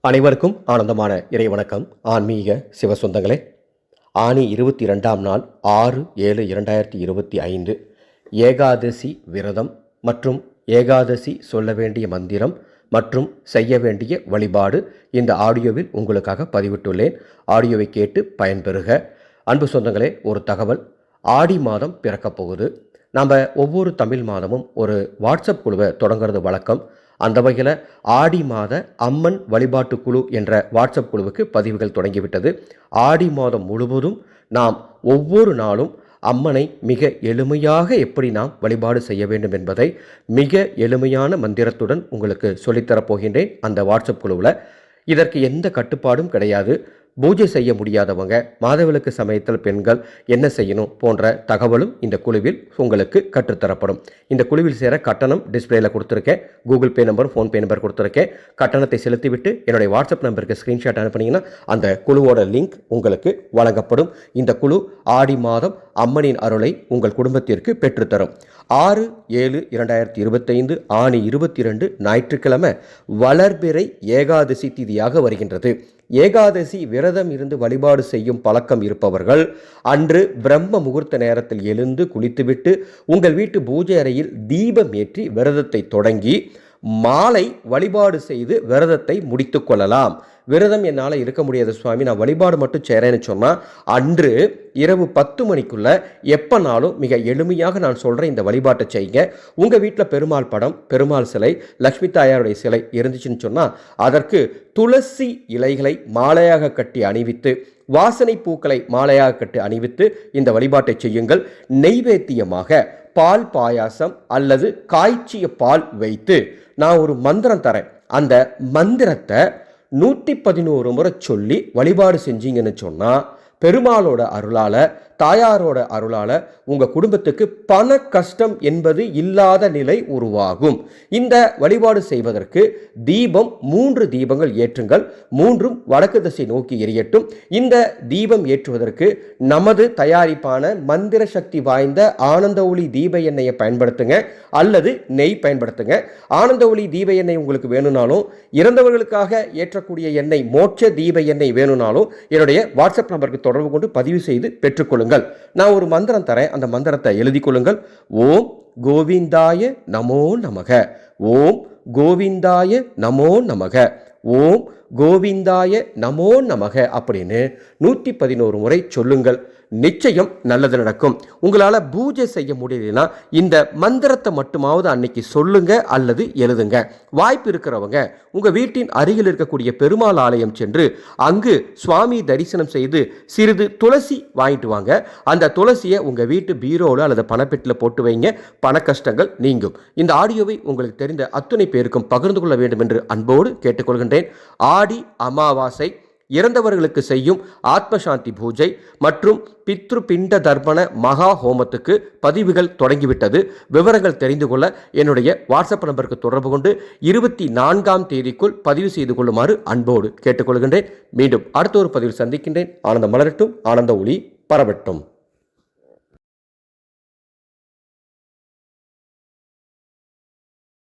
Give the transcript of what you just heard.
அனைவருக்கும் ஆனந்தமான இறை வணக்கம். ஆன்மீக சிவசொந்தங்களே ஆணி இருபத்தி ரெண்டாம் நாள் ஆறு ஏழு இரண்டாயிரத்தி இருபத்தி ஐந்து. ஏகாதசி விரதம் மற்றும் ஏகாதசி சொல்ல வேண்டிய மந்திரம் மற்றும் செய்ய வேண்டிய வழிபாடு இந்த ஆடியோவில் உங்களுக்காக பதிவிட்டுள்ளேன். ஆடியோவை கேட்டு பயன்பெறுக. அன்பு சொந்தங்களே ஒரு தகவல். ஆடி மாதம் பிறக்கப் போகுது. நம்ம ஒவ்வொரு தமிழ் மாதமும் ஒரு வாட்ஸ்அப் குழுவை தொடங்குறது வழக்கம். அந்த வகையில் ஆடி மாத அம்மன் வழிபாட்டு குழு என்ற வாட்ஸ்அப் குழுவுக்கு பதிவுகள் தொடங்கிவிட்டது. ஆடி மாதம் முழுவதும் நாம் ஒவ்வொரு நாளும் அம்மனை மிக எளிமையாக எப்படி நாம் வழிபாடு செய்ய வேண்டும் என்பதை மிக எளிமையான மந்திரத்துடன் உங்களுக்கு சொல்லித்தரப் போகின்றேன் அந்த வாட்ஸ்அப் குழுவில். இதற்கு எந்த கட்டுப்பாடும் கிடையாது. பூஜை செய்ய முடியாதவங்க மாதவிலக்கு சமயத்தில் பெண்கள் என்ன செய்யணும் போன்ற தகவலும் இந்த குழுவில் உங்களுக்கு கற்றுத்தரப்படும். இந்த குழுவில் சேர கட்டணம் டிஸ்பிளேல கொடுத்துருக்கேன். Google Pay number PhonePe number கொடுத்துருக்கேன். கட்டணத்தை செலுத்திவிட்டு என்னுடைய வாட்ஸ்அப் நம்பருக்கு ஸ்க்ரீன்ஷாட் அனுப்புனீங்கன்னா அந்த குழுவோட லிங்க் உங்களுக்கு வழங்கப்படும். இந்த குழு ஆடி மாதம் அம்மனின் அருளை உங்கள் குடும்பத்திற்கு பெற்றுத்தரும். ஆறு ஏழு இரண்டாயிரத்தி இருபத்தைந்து ஆணி இருபத்தி ரெண்டு ஞாயிற்றுக்கிழமை வளர்பிறை ஏகாதசி திதியாக வருகின்றது. ஏகாதசி விரதம் இருந்து வழிபாடு செய்யும் பழக்கம் இருப்பவர்கள் அன்று பிரம்ம முகூர்த்த நேரத்தில் எழுந்து குளித்துவிட்டு உங்கள் வீட்டு பூஜை அறையில் தீபம் ஏற்றி விரதத்தை தொடங்கி மாலை வழிபாடு செய்து விரதத்தை முடித்து கொள்ளலாம். விரதம் என்னால் இருக்க முடியாது சுவாமி. நான் வழிபாடு மட்டும் செய்கிறேன்னு சொன்னால் அன்று இரவு பத்து மணிக்குள்ளே எப்போனாலும் மிக எளிமையாக நான் சொல்கிறேன் இந்த வழிபாட்டை செய்யுங்க. உங்கள் வீட்டில் பெருமாள் படம் பெருமாள் சிலை லக்ஷ்மி தாயாருடைய சிலை இருந்துச்சுன்னு சொன்னால் அதற்கு துளசி இலைகளை மாலையாக கட்டி அணிவித்து வாசனை பூக்களை மாலையாக கட்டி அணிவித்து இந்த வழிபாட்டை செய்யுங்கள். நெய்வேத்தியமாக பால் பாயாசம் அல்லது காய்ச்சிய பால் வைத்து நான் ஒரு மந்திரம் தரேன். அந்த மந்திரத்தை நூற்றி பதினோரு முறை சொல்லி வழிபாடு செஞ்சீங்கன்னு சொன்னால் பெருமாளோட அருளால் தாயாரோட அருளால் உங்கள் குடும்பத்துக்கு பண கஷ்டம் என்பது இல்லாத நிலை உருவாகும். இந்த வழிபாடு செய்வதற்கு தீபம் மூன்று தீபங்கள் ஏற்றுங்கள். மூன்றும் வடக்கு திசை நோக்கி எரியட்டும். இந்த தீபம் ஏற்றுவதற்கு நமது தயாரிப்பான மந்திர சக்தி வாய்ந்த ஆனந்த ஒளி தீப எண்ணெயை பயன்படுத்துங்க அல்லது நெய் பயன்படுத்துங்க. ஆனந்த ஒளி தீப எண்ணெய் உங்களுக்கு வேணும்னாலும் இறந்தவர்களுக்காக ஏற்றக்கூடிய எண்ணெய் மோட்ச தீப எண்ணெய் வேணும்னாலும் என்னுடைய வாட்ஸ்அப் நம்பருக்கு தொடர்பு கொண்டு பதிவு செய்து பெற்றுக்கொள்ளுங்கள். நான் ஒரு மந்திரம் தரேன். அந்த மந்திரத்தை எழுதி கொள்ளுங்கள். ஓம் கோவிந்தாய நமோ நமக. ஓம் கோவிந்தாய நமோ நமக. ஓம் கோவிந்தாய நமோ நமக அப்படின்னு நூற்றி பதினோரு முறை சொல்லுங்கள். நிச்சயம் நல்லது நடக்கும். உங்களால் பூஜை செய்ய முடியலனா இந்த மந்திரத்தை மட்டுமாவது அன்னைக்கு சொல்லுங்க அல்லது எழுதுங்க. வாய்ப்பு இருக்கிறவங்க உங்கள் வீட்டின் அருகில் இருக்கக்கூடிய பெருமாள் ஆலயம் சென்று அங்கு சுவாமி தரிசனம் செய்து சிறிது துளசி வாங்கிட்டு வாங்க. அந்த துளசியை உங்கள் வீட்டு பீரோவில் அல்லது பணப்பெட்டில் போட்டு வைங்க. பண கஷ்டங்கள் நீங்கும். இந்த ஆடியோவை உங்களுக்கு தெரிந்த அத்துணை பேருக்கும் பகிர்ந்து கொள்ள வேண்டும் என்று அன்போடு கேட்டுக்கொள்கின்றேன். ஆடி அமாவாசை இறந்தவர்களுக்கு செய்யும் ஆத்மசாந்தி பூஜை மற்றும் பித்ரு பிண்ட தர்ப்பண மகா ஹோமத்துக்கு பதிவுகள் தொடங்கிவிட்டது. விவரங்கள் தெரிந்து கொள்ள என்னுடைய வாட்ஸ்அப் நம்பருக்கு தொடர்பு கொண்டு இருபத்தி நான்காம் தேதிக்குள் பதிவு செய்து கொள்ளுமாறு அன்போடு கேட்டுக்கொள்கின்றேன். மீண்டும் அடுத்த ஒரு பதிவில் சந்திக்கின்றேன். ஆனந்த மலரட்டும் ஆனந்த ஒளி பரவட்டும்.